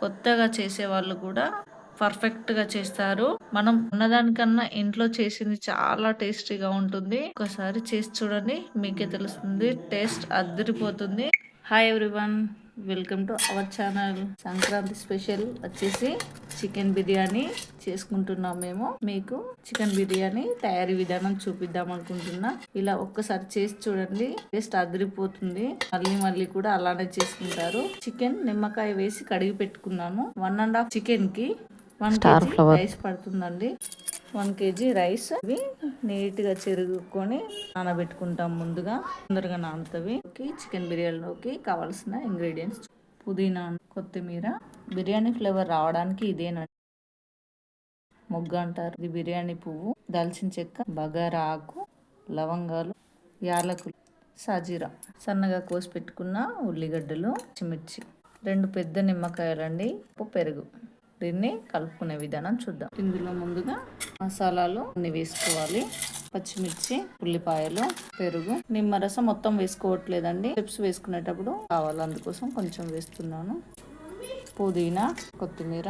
కొత్తగా చేసే వాళ్ళు కూడా పర్ఫెక్ట్గా చేస్తారు. మనం ఉన్నదానికన్నా ఇంట్లో చేసింది చాలా టేస్టీగా ఉంటుంది. ఒకసారి చేసి చూడండి మీకే తెలుస్తుంది. టేస్ట్ అదిరిపోతుంది hi everyone. Welcome to our channel. Sankranti special వచ్చేసి చికెన్ బిర్యానీ చేసుకుంటున్నాం మేము. మీకు చికెన్ బిర్యానీ తయారీ విధానం చూపిద్దాం అనుకుంటున్నా. ఇలా ఒక్కసారి చేసి చూడండి. టేస్ట్ అదిరిపోతుంది. మళ్ళీ మళ్ళీ కూడా అలానే చేసుకుంటారు. చికెన్ నిమ్మకాయ వేసి కడిగి పెట్టుకున్నాను వన్ అండ్ హాఫ్ చికెన్కి వన్ కేజీ రైస్ పడుతుందండి. వన్ కేజీ రైస్ ఇవి నీట్గా చెరుగుకొని నానబెట్టుకుంటాం ముందుగా. తొందరగా నానుతవి. చికెన్ బిర్యానీలోకి కావాల్సిన ఇంగ్రీడియంట్స్. పుదీనా కొత్తిమీర. బిర్యానీ ఫ్లేవర్ రావడానికి ఇదేనండి మొగ్గ అంటారు. ఇది బిర్యానీ పువ్వు దాల్చిన చెక్క బగారా ఆకు లవంగాలు యాలకులు సాజీరా. సన్నగా కోసి పెట్టుకున్న ఉల్లిగడ్డలు పచ్చిమిర్చి. రెండు పెద్ద నిమ్మకాయలండి. పెరుగు. దీన్ని కలుపుకునే విధానం చూద్దాం. ఇందులో ముందుగా మసాలాలు అన్ని వేసుకోవాలి. పచ్చిమిర్చి ఉల్లిపాయలు పెరుగు నిమ్మరసం మొత్తం వేసుకోవట్లేదండి. చిప్స్ వేసుకునేటప్పుడు కావాలి అందుకోసం కొంచెం వేస్తున్నాను. పుదీనా కొత్తిమీర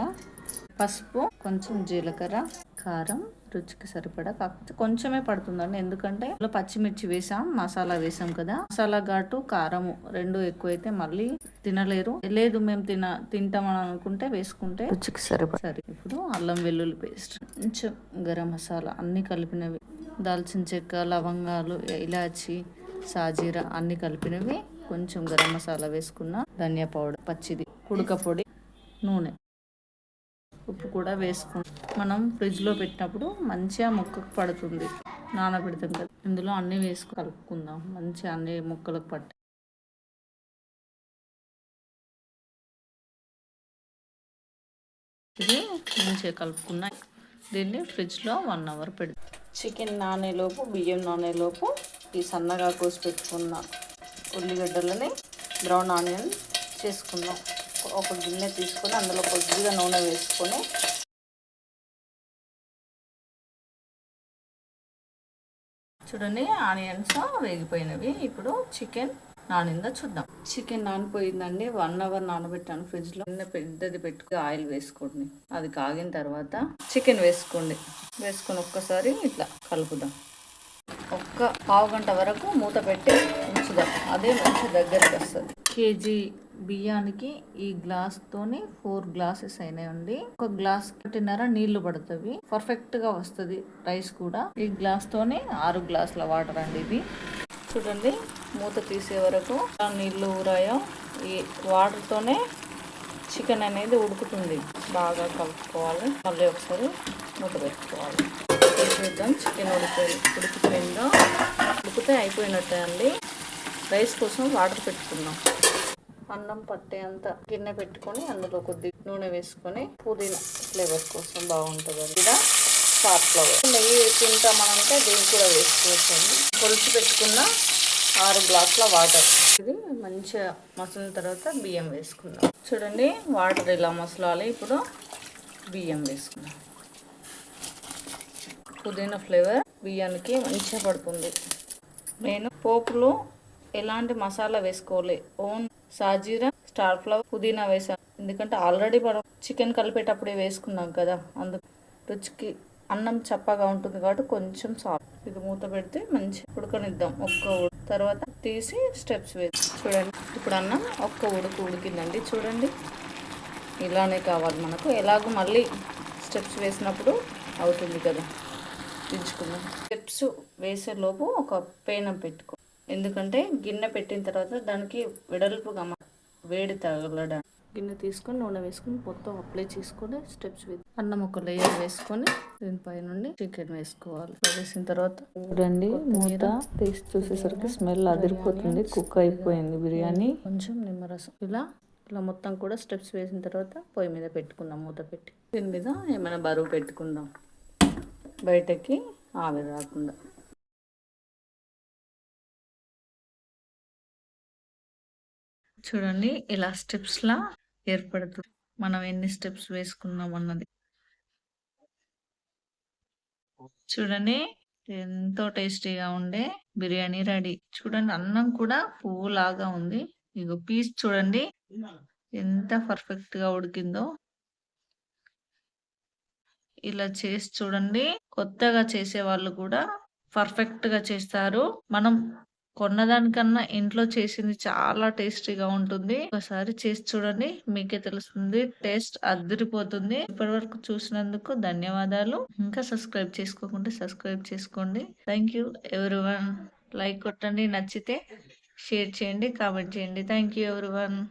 పసుపు కొంచెం జీలకర్ర కారం రుచికి సరిపడా. కాకపోతే కొంచెమే పడుతుందండి. ఎందుకంటే పచ్చిమిర్చి వేసాం మసాలా వేసాం కదా. మసాలా ఘాటు కారము రెండు ఎక్కువైతే మళ్ళీ తినలేరు. లేదు మేము తిన తింటామని అనుకుంటే వేసుకుంటే రుచికి సరిపడా. సరే ఇప్పుడు అల్లం వెల్లుల్లి పేస్ట్. కొంచెం గరం మసాలా అన్ని కలిపినవి. దాల్చిన చెక్క లవంగాలు ఇలాచి సాజీరా అన్ని కలిపినవి. కొంచెం గరం మసాలా వేసుకున్న ధనియా పౌడర్ పచ్చిది కుడక పొడి నూనె. ఉప్పు కూడా వేసుకుంటాం మనం ఫ్రిడ్జ్లో పెట్టినప్పుడు మంచిగా ముక్కకు పడుతుంది. నానబెడతాం కదా. ఇందులో అన్నీ వేసుకు కలుపుకుందాం. మంచిగా అన్ని ముక్కలకు పట్టి ఇది మంచిగా కలుపుకున్నా దీన్ని ఫ్రిడ్జ్లో వన్ అవర్ పెడతాం చికెన్ నానేలోపు బియ్యం నానేలోపు ఈ సన్నగా కోసి పెట్టుకున్న ఉల్లిగడ్డలని బ్రౌన్ ఆనియన్ చేసుకుందాం. ఒక గిన్నె తీసుకొని అందులో కొద్దిగా నూనె వేసుకొని చూడండి ఆనియన్స్ వేగిపోయినవి. ఇప్పుడు చికెన్ నానిందో చూద్దాం. చికెన్ నానిపోయిందండి. వన్ అవర్ నానబెట్టాను ఫ్రిడ్జ్లో పెద్దది పెట్టుకుని ఆయిల్ వేసుకోండి. అది కాగిన తర్వాత చికెన్ వేసుకోండి. వేసుకొని ఒక్కసారి ఇట్లా కలుపుదాం. ఒక్క పావు గంట వరకు మూత పెట్టి ఉంచుదాం. అదే మంచి దగ్గరికి వస్తుంది. కేజీ బియ్యానికి ఈ గ్లాస్ తోని ఫోర్ గ్లాసెస్ అయినాయండి. ఒక గ్లాస్ కట్టినార నీళ్ళు పడుతుంది పర్ఫెక్ట్గా వస్తుంది రైస్ కూడా. ఈ గ్లాస్ తోని ఆరు గ్లాసుల వాటర్ అండి ఇది. చూడండి మూత తీసే వరకు నీళ్ళు ఊరాయో ఈ వాటర్ తోనే చికెన్ అనేది ఉడుకుతుంది. బాగా కలుపుకోవాలి. మళ్ళీ ఒకసారి మూత పెట్టుకోవాలి. చూద్దాం చికెన్ ఉడిపోయి ఉడికిపోయిందో? ఉడికితే అయిపోయినట్టే అండి. రైస్ కోసం వాటర్ పెట్టుకుందాం. అన్నం పట్టేంత గిన్నె పెట్టుకొని అందులో కొద్ది నూనె వేసుకొని పుదీనా ఫ్లేవర్ కోసం బాగుంటుంది ఇలా సాఫ్ ఫ్లవర్. నెయ్యి తింటామనంటే దీన్ని కూడా వేసుకోవచ్చు అండి కొలిచి పెట్టుకున్న ఆరు గ్లాసుల వాటర్. ఇది మంచిగా మసిలిన తర్వాత బియ్యం వేసుకుందాం. చూడండి వాటర్ ఇలా మసలాలి. ఇప్పుడు బియ్యం వేసుకుందాం. పుదీనా ఫ్లేవర్ బియ్యానికి మంచిగా పడుతుంది. నేను పోపులో ఎలాంటి మసాలా వేసుకోవాలి? ఓన్ సాజీరా స్టార్ ఫ్లవర్ పుదీనా వేసాను ఎందుకంటే ఆల్రెడీ మనం చికెన్ కలిపేటప్పుడే వేసుకున్నాం కదా అందుకు రుచికి అన్నం చప్పగా ఉంటుంది కాబట్టి కొంచెం సాఫ్ట్ ఇది మూత పెడితే మంచి ఉడకనిద్దాం ఒక్క తర్వాత తీసి స్టెప్స్ వేసి చూడండి. ఇప్పుడు అన్నం ఒక్క ఉడుకు ఉడికిందండి చూడండి. ఇలానే కావాలి మనకు. ఎలాగో మళ్ళీ స్టెప్స్ వేసినప్పుడు అవుతుంది కదా. దించుకుందాం. స్టెప్స్ వేసేలోపు ఒక పేనం పెట్టుకో ఎందుకంటే గిన్నె పెట్టిన తర్వాత దానికి వెడల్పుగా వేడి తగలడం. గిన్నె తీసుకొని నూనె వేసుకొని మొత్తం అప్లై చేసుకొని స్టెప్స్ అన్నం ఒక లేయర్ వేసుకొని దీనిపై నుండి చికెన్ వేసుకోవాలి. వేసిన తర్వాత చూడండి మూత తీసి చూసేసరికి స్మెల్ అదిరిపోతుంది కుక్ అయిపోయింది బిర్యానీ. కొంచెం నిమ్మరసం. ఇలా ఇలా మొత్తం కూడా స్టెప్స్ వేసిన తర్వాత పొయ్యి మీద పెట్టుకుందాం మూత పెట్టి. దీని మీద ఏమైనా బరువు పెట్టుకుందాం. బయటకి ఆవిరి రాకుండా. చూడండి ఇలా స్టెప్స్లా ఏర్పడుతుంది మనం ఎన్ని స్టెప్స్ వేసుకున్నాం అన్నది చూడండి ఎంతో టేస్టీగా ఉండే బిర్యానీ రెడీ చూడండి అన్నం కూడా పువ్వు లాగా ఉంది ఇగో పీస్ చూడండి ఎంత పర్ఫెక్ట్గా ఉడికిందో. ఇలా చేసి చూడండి. కొత్తగా చేసే వాళ్ళు కూడా పర్ఫెక్ట్గా చేస్తారు. మనం కొన్నదానికన్నా ఇంట్లో చేసింది చాలా టేస్టీగా ఉంటుంది. ఒకసారి చేసి చూడండి. మీకే తెలుస్తుంది. టేస్ట్ అద్దిరిపోతుంది. ఇప్పటివరకు చూసినందుకు ధన్యవాదాలు. ఇంకా సబ్స్క్రైబ్ చేసుకోకుంటే సబ్స్క్రైబ్ చేసుకోండి. థ్యాంక్ యూ లైక్ కొట్టండి. నచ్చితే షేర్ చేయండి. కామెంట్ చేయండి. Thank you